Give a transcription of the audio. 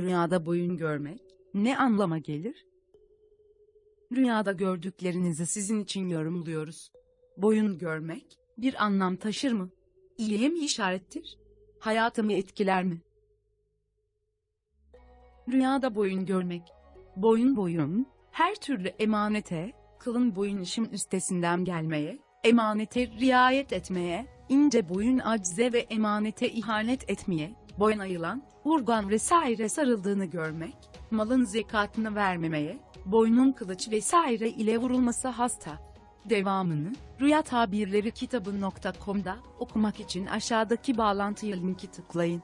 Rüyada boyun görmek ne anlama gelir? Rüyada gördüklerinizi sizin için yorumluyoruz. Boyun görmek bir anlam taşır mı? İyiye mi işarettir? Hayatımı etkiler mi? Rüyada boyun görmek. Boyun boyun, her türlü emanete, kılın boyun işim üstesinden gelmeye, emanete riayet etmeye, ince boyun acize ve emanete ihanet etmeye, boyuna yılan, urgan vesaire sarıldığını görmek, malın zekatını vermemeye, boynun kılıç vesaire ile vurulması hasta. Devamını, Rüya Tabirleri kitabı.com'da okumak için aşağıdaki bağlantıya linki tıklayın.